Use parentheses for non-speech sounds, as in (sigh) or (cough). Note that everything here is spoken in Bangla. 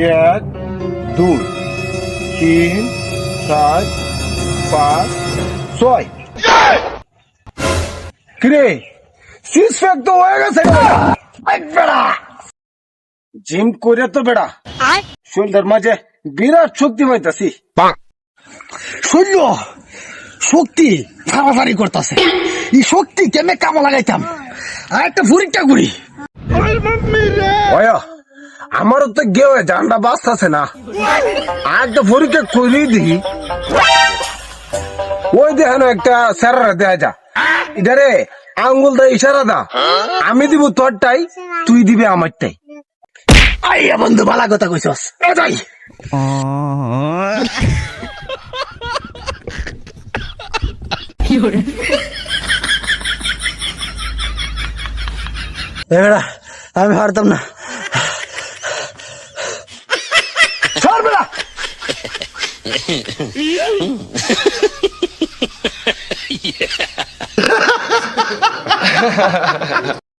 এক দুই তিন চার পাঁচ ছয়। কিরে সিক্স প্যাক তো হয়ে গেছে। বেড়া। জিম করে তো বেড়া। শরীরের মাঝে বিরাট শক্তি পাইতাছি শৈল্য শক্তি ফাড়াফাড়ি করতেছে। এই শক্তি কেমনে কামে লাগাইতাম? আর একটা পরীক্ষা করি আমারও তো গেও জানটা বাঁচতেছে না। আর একটা পরীক্ষা করেই দেখি। ওই দেখেন একটা স্যারেরা দেয়া যা। ইধারে আঙ্গুল দা ইশারা দা। আমি দিব তোরটাই, তুই দিবি আমারটাই। আইয়া বন্ধু ভালা কথা কইছস। যাই। আমি পারতাম না। সর বেড়া (laughs)